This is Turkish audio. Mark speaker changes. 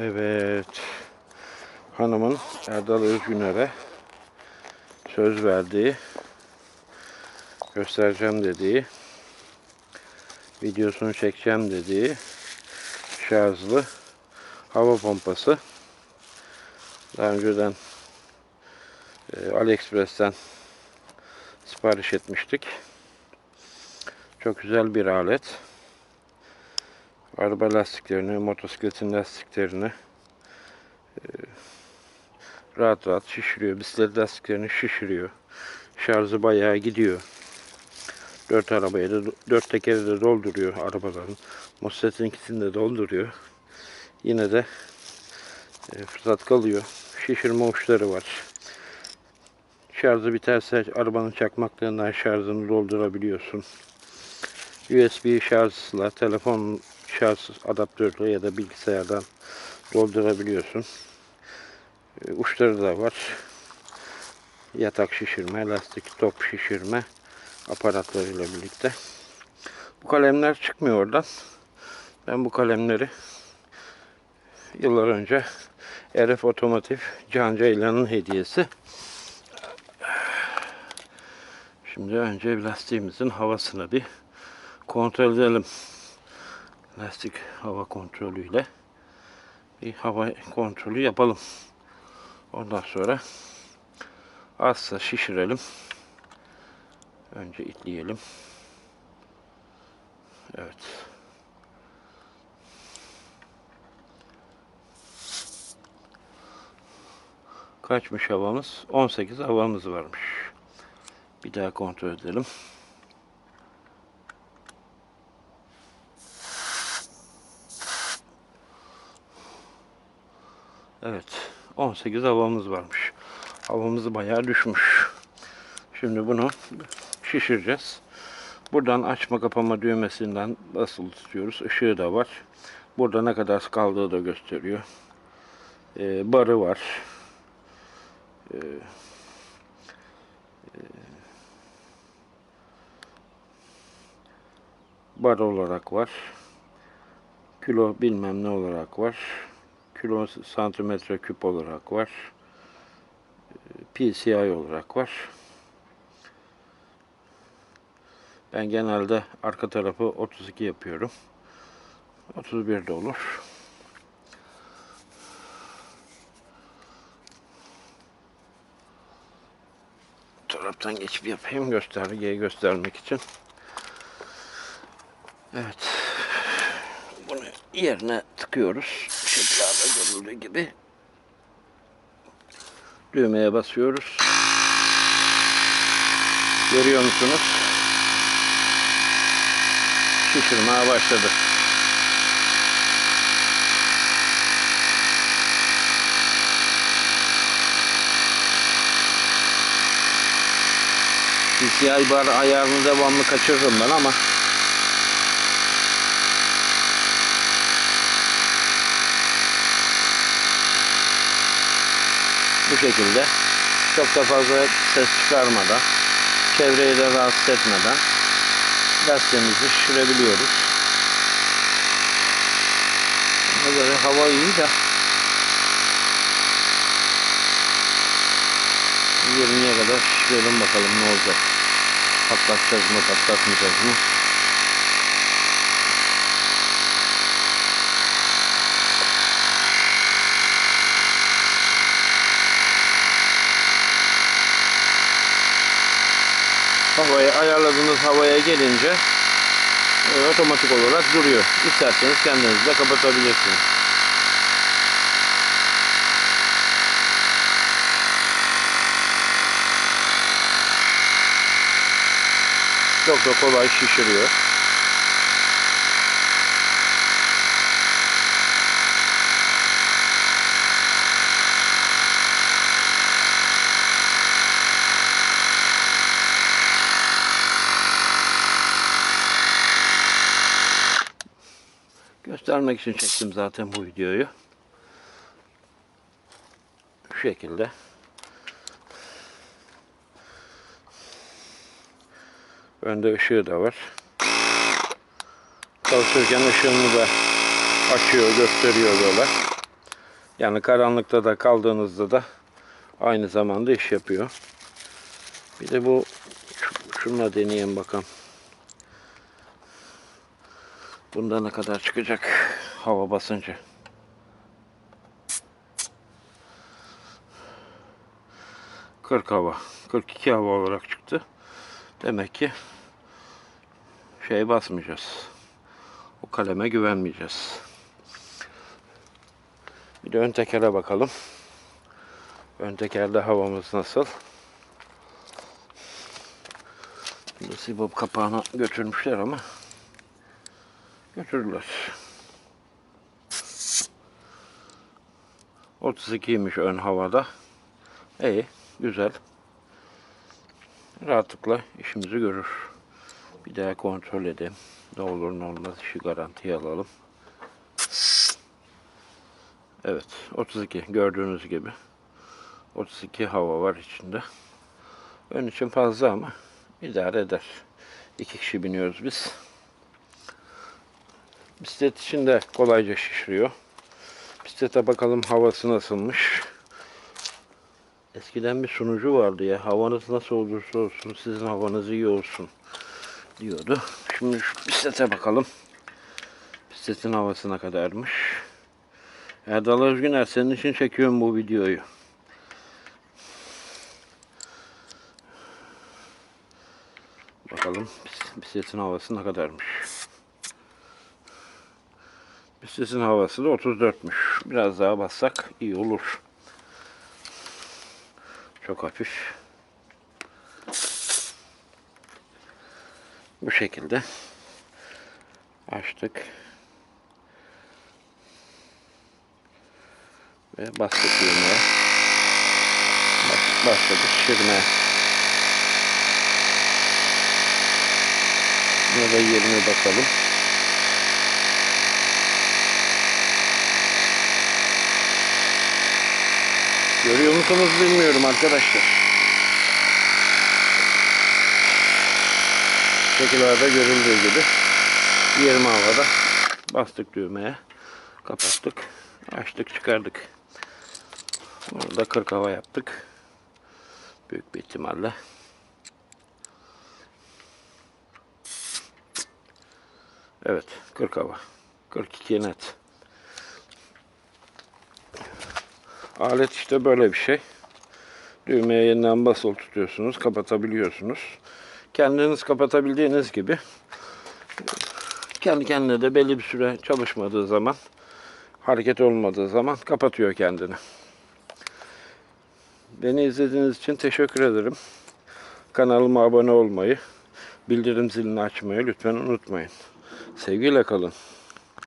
Speaker 1: Evet. Hanımın Erdal Özgüner'e söz verdiği, göstereceğim dediği, videosunu çekeceğim dediği şarjlı hava pompası. Daha önceden e, AliExpress'ten sipariş etmiştik. Çok güzel bir alet. Araba lastiklerini, motosikletin lastiklerini e, rahat rahat şişiriyor. Bisiklet lastiklerini şişiriyor. Şarjı bayağı gidiyor. Dört arabayı da, dört tekeri de dolduruyor arabaların. Motosikletin ikisini de dolduruyor. Yine de e, fırsat kalıyor. Şişirme uçları var. Şarjı biterse arabanın çakmaklığından şarjını doldurabiliyorsun. USB şarjla telefon şarj adaptörle ya da bilgisayardan doldurabiliyorsun. E, Uçları da var. Yatak şişirme, lastik top şişirme aparatlarıyla birlikte. Bu kalemler çıkmıyor oradan. Ben bu kalemleri yıllar önce RF Otomotiv Can Ceylan'ın hediyesi. Şimdi önce lastiğimizin havasını bir kontrol edelim. Lastik hava kontrolüyle bir hava kontrolü yapalım. Ondan sonra azsa şişirelim. Önce itleyelim. Evet. Kaçmış havamız? 18 havamız varmış. Bir daha kontrol edelim. Evet. 18 havamız varmış. Havamız bayağı düşmüş. Şimdi bunu şişireceğiz. Buradan açma kapama düğmesinden basılı tutuyoruz. Işığı da var. Burada ne kadar kaldığı da gösteriyor. Ee, barı var. Ee, e, bar olarak var. Kilo bilmem ne olarak var. Kilo santimetre küp olarak var. Ee, PCI olarak var. Ben genelde arka tarafı 32 yapıyorum. 31 de olur. Taraftan geçip yapayım göstergeyi göstermek için. Evet. Bunu yerine tıkıyoruz. Şekillerde görüldüğü gibi. Düğmeye basıyoruz. Görüyor musunuz? Şişirmeye başladı. PCI bar ayarını devamlı kaçırırım ben ama bu şekilde çok da fazla ses çıkarmadan çevreyi de rahatsız etmeden lastiğimizi şişirebiliyoruz. Göre hava iyi de 20'ye kadar şişirelim bakalım ne olacak. Patlatacağız mı patlatmayacağız mı? Havaya ayarladığınız havaya gelince e, otomatik olarak duruyor. İsterseniz kendiniz de kapatabilirsiniz. Çok da kolay şişiriyor. Göstermek için çektim zaten bu videoyu. Şu şekilde. Önde ışığı da var. Çalışırken ışığını da açıyor, gösteriyor böyle. Yani karanlıkta da kaldığınızda da aynı zamanda iş yapıyor. Bir de bu şu- şununla deneyeyim bakalım. Bunda ne kadar çıkacak hava basıncı. Kırk hava. 42 hava olarak çıktı. Demek ki şey basmayacağız. O kaleme güvenmeyeceğiz. Bir de ön tekere bakalım. Ön tekerde havamız nasıl? Şimdi sibop kapağını götürmüşler ama götürdüler. 32'ymiş ön havada. İyi, güzel. Rahatlıkla işimizi görür. Bir daha kontrol edelim. Ne olur ne olmaz işi garantiye alalım. Evet 32 gördüğünüz gibi. 32 hava var içinde. Ön için fazla ama idare eder. İki kişi biniyoruz biz. Bisiklet için de kolayca şişiriyor. Bisiklete bakalım havası nasılmış. Eskiden bir sunucu vardı ya. Havanız nasıl olursa olsun sizin havanız iyi olsun diyordu. Şimdi şu bisiklete bakalım. Bisikletin havasına kadarmış. Erdal Özgüner senin için çekiyorum bu videoyu. Bakalım bis- bisikletin havası ne kadarmış. Bisikletin havası da 34'müş. Biraz daha bassak iyi olur. Çok hafif. Bu şekilde açtık. Ve bastık düğmeye. Bas- Başladı şişirmeye. Buna da 20 bakalım. Görüyor musunuz bilmiyorum arkadaşlar. Şekillerde görüldüğü gibi 20 havada bastık düğmeye. Kapattık. Açtık çıkardık. Burada 40 hava yaptık. Büyük bir ihtimalle. Evet 40 hava. 42 net. Alet işte böyle bir şey. Düğmeye yeniden basılı tutuyorsunuz, kapatabiliyorsunuz. Kendiniz kapatabildiğiniz gibi kendi kendine de belli bir süre çalışmadığı zaman hareket olmadığı zaman kapatıyor kendini. Beni izlediğiniz için teşekkür ederim. Kanalıma abone olmayı, bildirim zilini açmayı lütfen unutmayın. Sevgiyle kalın.